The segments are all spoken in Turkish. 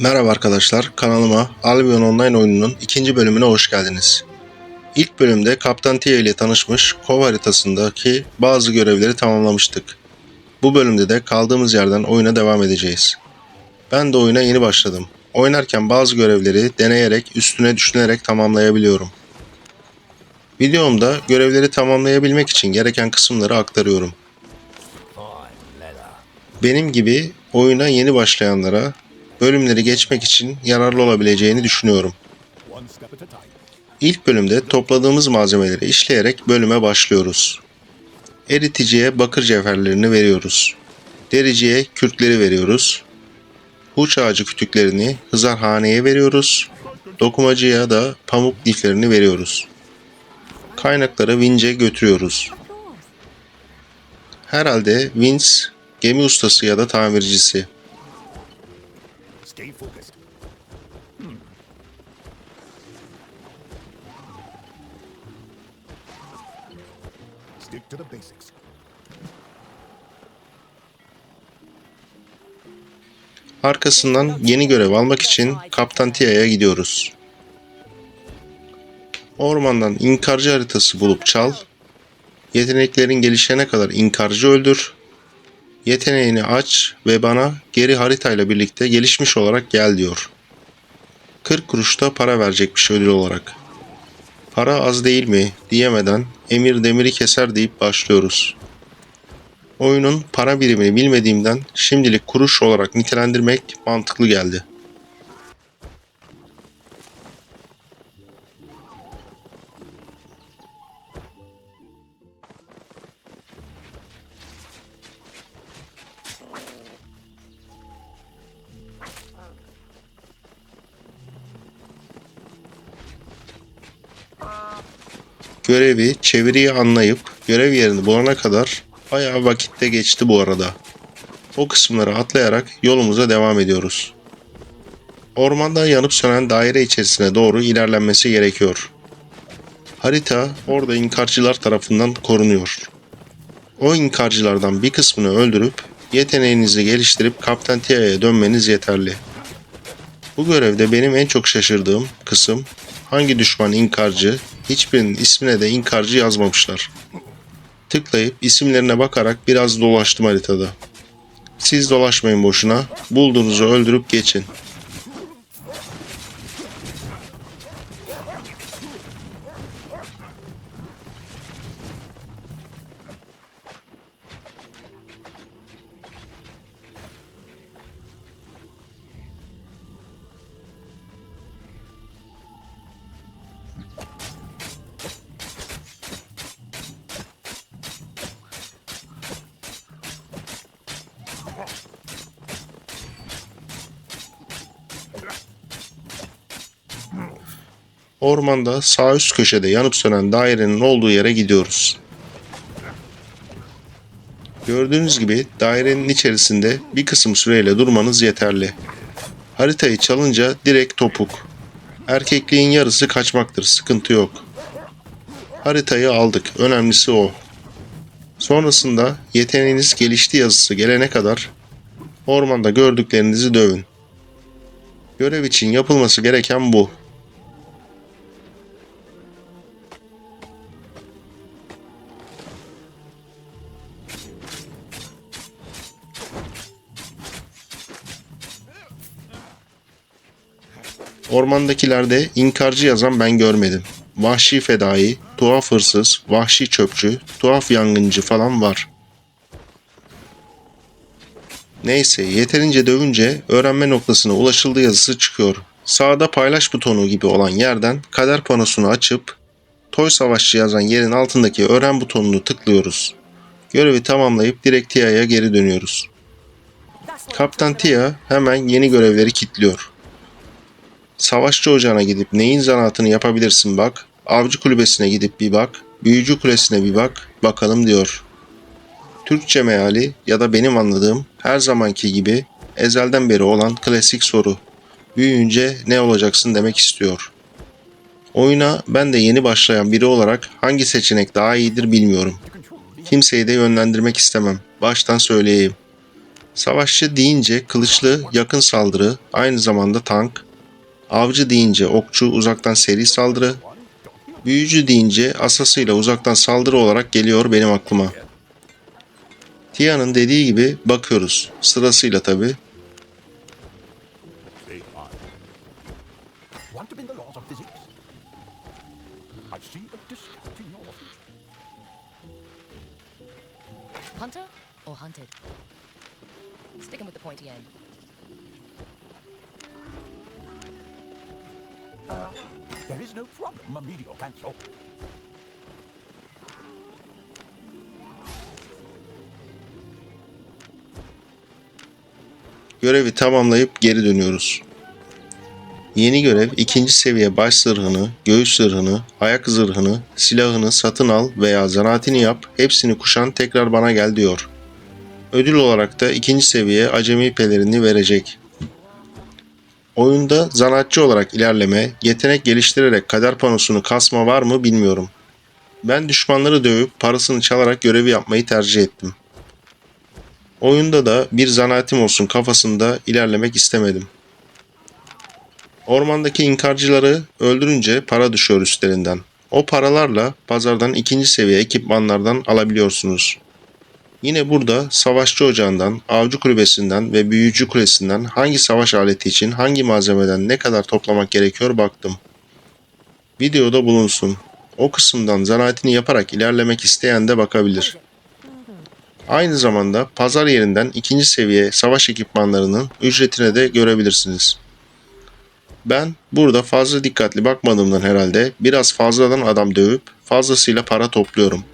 Merhaba arkadaşlar, kanalıma Albion Online oyununun ikinci bölümüne hoş geldiniz. İlk bölümde Kaptan Tia ile tanışmış Kov haritasındaki bazı görevleri tamamlamıştık. Bu bölümde de kaldığımız yerden oyuna devam edeceğiz. Ben de oyuna yeni başladım. Oynarken bazı görevleri deneyerek, üstüne düşünerek tamamlayabiliyorum. Videomda görevleri tamamlayabilmek için gereken kısımları aktarıyorum. Benim gibi oyuna yeni başlayanlara bölümleri geçmek için yararlı olabileceğini düşünüyorum. İlk bölümde topladığımız malzemeleri işleyerek bölüme başlıyoruz. Eriticiye bakır cevherlerini veriyoruz. Dericiye kürkleri veriyoruz. Huç ağacı kütüklerini hızarhaneye veriyoruz. Dokumacıya da pamuk liflerini veriyoruz. Kaynakları Vince'e götürüyoruz. Herhalde Vince gemi ustası ya da tamircisi. Stay focused. Hmm. Stick to the basics. Arkasından yeni görev almak için Kaptan Tia'ya gidiyoruz. Ormandan inkarcı haritası bulup çal. Yeteneklerin gelişene kadar inkarcı öldür. Yeteneğini aç ve bana geri haritayla birlikte gelişmiş olarak gel diyor. 40 kuruşta para verecekmiş ödül olarak. Para az değil mi diyemeden emir demiri keser deyip başlıyoruz. Oyunun para birimini bilmediğimden şimdilik kuruş olarak nitelendirmek mantıklı geldi. Görevi, çeviriyi anlayıp görev yerini bulana kadar bayağı vakitte geçti bu arada. O kısımları atlayarak yolumuza devam ediyoruz. Ormanda yanıp sönen daire içerisine doğru ilerlenmesi gerekiyor. Harita orada inkarcılar tarafından korunuyor. O inkarcılardan bir kısmını öldürüp yeteneğinizi geliştirip Kaptan Tia'ya dönmeniz yeterli. Bu görevde benim en çok şaşırdığım kısım hangi düşman inkarcı hiçbirinin ismine de inkarcı yazmamışlar. Tıklayıp isimlerine bakarak biraz dolaştım haritada. Siz dolaşmayın boşuna. Bulduğunuzu öldürüp geçin. Ormanda sağ üst köşede yanıp sönen dairenin olduğu yere gidiyoruz. Gördüğünüz gibi dairenin içerisinde bir kısım süreyle durmanız yeterli. Haritayı çalınca direkt topuk. Erkekliğin yarısı kaçmaktır, sıkıntı yok. Haritayı aldık, önemlisi o. Sonrasında yeteneğiniz gelişti yazısı gelene kadar ormanda gördüklerinizi dövün. Görev için yapılması gereken bu. Ormandakilerde inkarcı yazan ben görmedim. Vahşi fedai, tuhaf hırsız, vahşi çöpçü, tuhaf yangıncı falan var. Neyse yeterince dövünce öğrenme noktasına ulaşıldı yazısı çıkıyor. Sağda paylaş butonu gibi olan yerden kader panosunu açıp Toy Savaşçı yazan yerin altındaki öğren butonunu tıklıyoruz. Görevi tamamlayıp direkt Tia'ya geri dönüyoruz. Kaptan Tia hemen yeni görevleri kilitliyor. Savaşçı ocağına gidip neyin zanaatını yapabilirsin bak. Avcı kulübesine gidip bir bak. Büyücü kulesine bir bak. Bakalım diyor. Türkçe meali ya da benim anladığım her zamanki gibi ezelden beri olan klasik soru. Büyüyünce ne olacaksın demek istiyor. Oyuna ben de yeni başlayan biri olarak hangi seçenek daha iyidir bilmiyorum. Kimseyi de yönlendirmek istemem. Baştan söyleyeyim. Savaşçı deyince kılıçlı yakın saldırı, aynı zamanda tank. Avcı deyince okçu uzaktan seri saldırı. Büyücü deyince asasıyla uzaktan saldırı olarak geliyor benim aklıma. Tia'nın dediği gibi bakıyoruz. Sırasıyla tabi. Hunter or hunted? Sticking with the pointy end. There is no problem can solve. Görevi tamamlayıp geri dönüyoruz. Yeni görev ikinci seviye baş zırhını, göğüs zırhını, ayak zırhını, silahını satın al veya zanaatini yap, hepsini kuşan tekrar bana gel diyor. Ödül olarak da ikinci seviye acemi pelerini verecek. Oyunda zanaatçı olarak ilerleme, yetenek geliştirerek kader panosunu kasma var mı bilmiyorum. Ben düşmanları dövüp parasını çalarak görevi yapmayı tercih ettim. Oyunda da bir zanaatim olsun kafasında ilerlemek istemedim. Ormandaki inkarcıları öldürünce para düşüyor üstlerinden. O paralarla pazardan ikinci seviye ekipmanlardan alabiliyorsunuz. Yine burada savaşçı ocağından, avcı kulübesinden ve büyücü kulesinden hangi savaş aleti için hangi malzemeden ne kadar toplamak gerekiyor baktım. Videoda bulunsun. O kısımdan zanaatini yaparak ilerlemek isteyen de bakabilir. Aynı zamanda pazar yerinden ikinci seviye savaş ekipmanlarının ücretine de görebilirsiniz. Ben burada fazla dikkatli bakmadığımdan herhalde biraz fazladan adam dövüp fazlasıyla para topluyorum.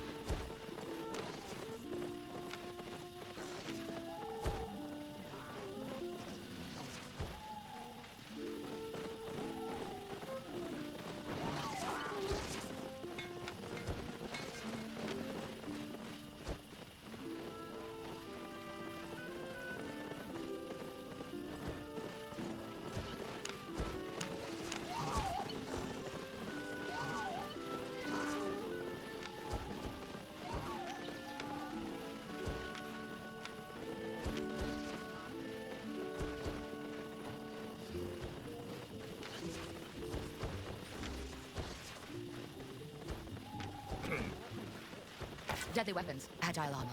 Deadly weapons, agile armor.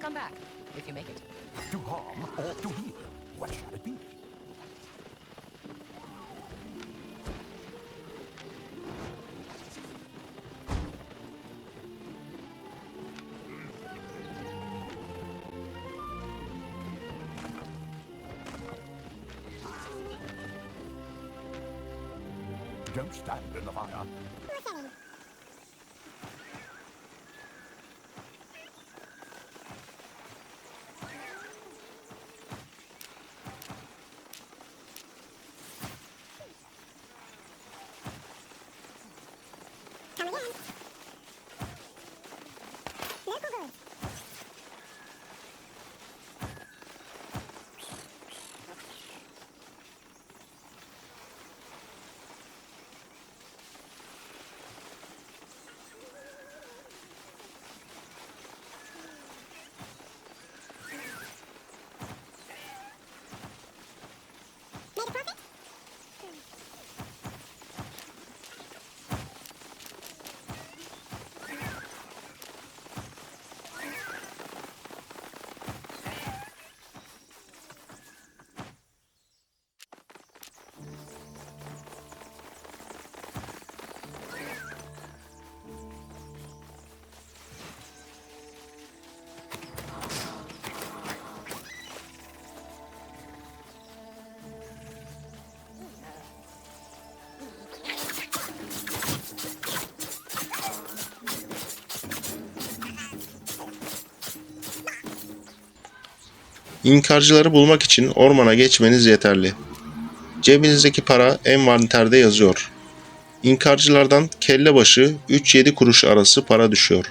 Come back if you make it. To harm or to heal? What shall it be? Yeah. İnkarcıları bulmak için ormana geçmeniz yeterli. Cebinizdeki para envanterde yazıyor. İnkarcılardan kelle başı 3-7 kuruş arası para düşüyor.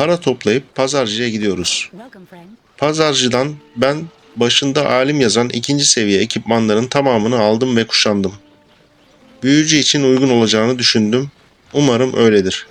Para toplayıp pazarcıya gidiyoruz. Pazarcıdan ben başında alim yazan ikinci seviye ekipmanların tamamını aldım ve kuşandım. Büyücü için uygun olacağını düşündüm. Umarım öyledir.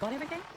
Got everything?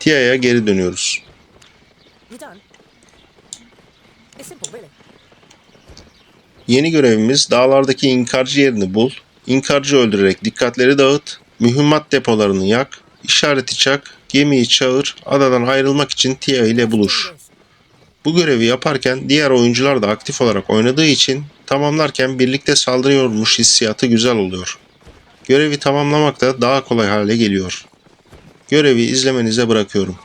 Tia'ya geri dönüyoruz. Yeni görevimiz dağlardaki inkarcı yerini bul, inkarcı öldürerek dikkatleri dağıt, mühimmat depolarını yak, işareti çak, gemiyi çağır, adadan ayrılmak için Tia ile buluş. Bu görevi yaparken diğer oyuncular da aktif olarak oynadığı için tamamlarken birlikte saldırıyormuş hissiyatı güzel oluyor. Görevi tamamlamak da daha kolay hale geliyor. Görevi izlemenize bırakıyorum.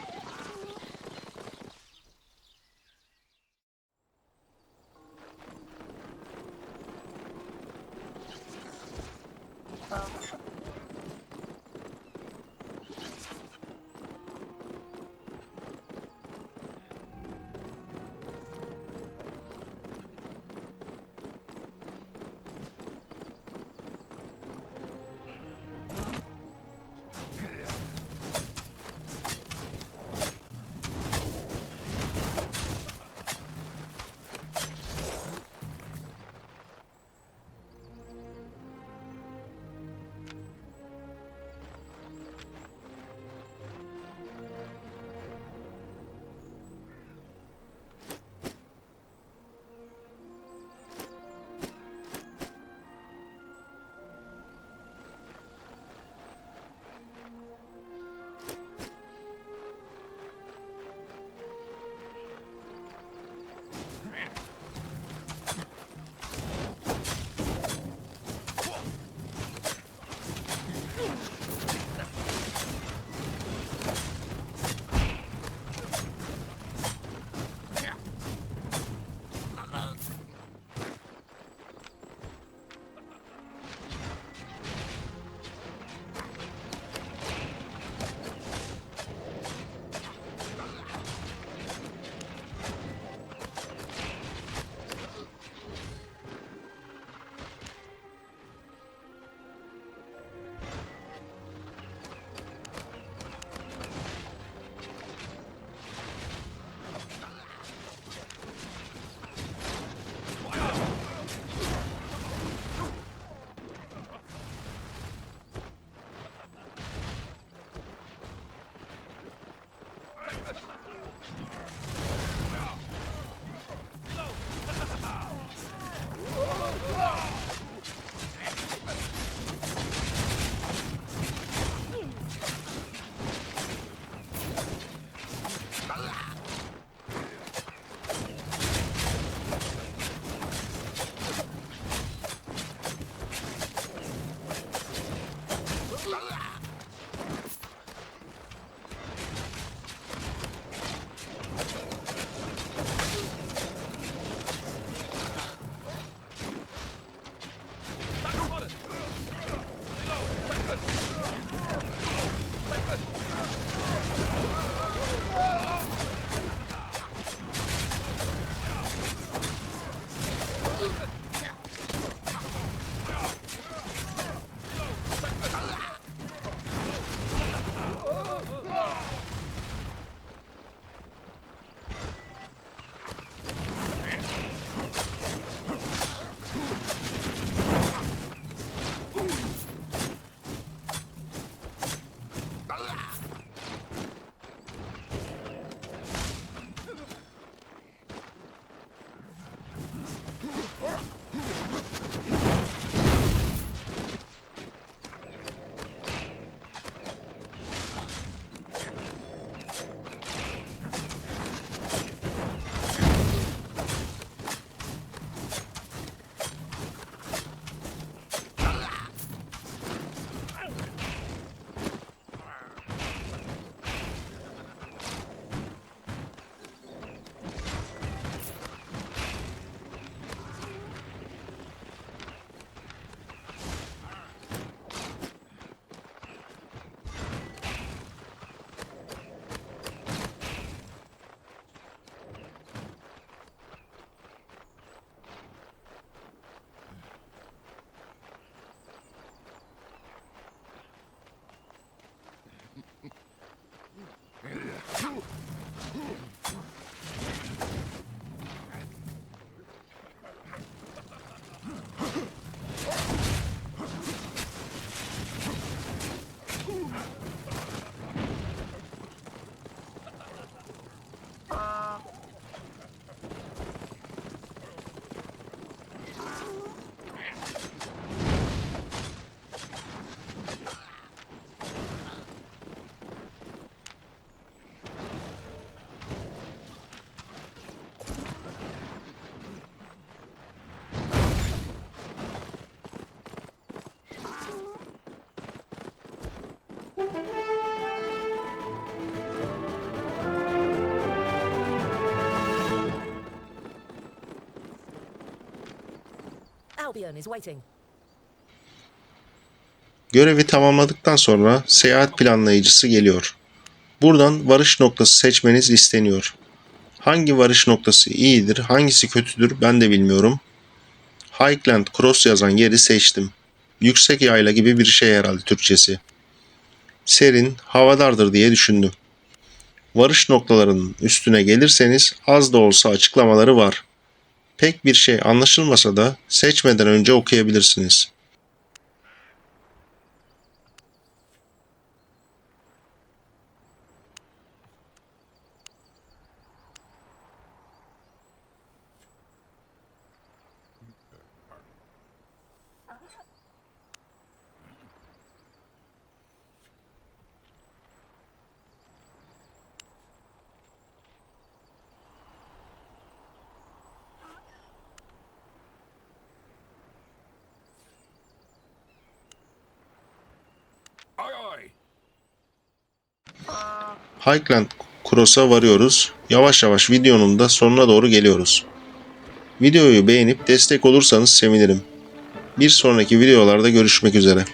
Görevi tamamladıktan sonra seyahat planlayıcısı geliyor. Buradan varış noktası seçmeniz isteniyor. Hangi varış noktası iyidir, hangisi kötüdür ben de bilmiyorum. Highland Cross yazan yeri seçtim. Yüksek yayla gibi bir şey herhalde Türkçesi. Serin, havadardır diye düşündüm. Varış noktalarının üstüne gelirseniz az da olsa açıklamaları var. Pek bir şey anlaşılmasa da seçmeden önce okuyabilirsiniz. Highland Cross'a varıyoruz. Yavaş yavaş videonun da sonuna doğru geliyoruz. Videoyu beğenip destek olursanız sevinirim. Bir sonraki videolarda görüşmek üzere.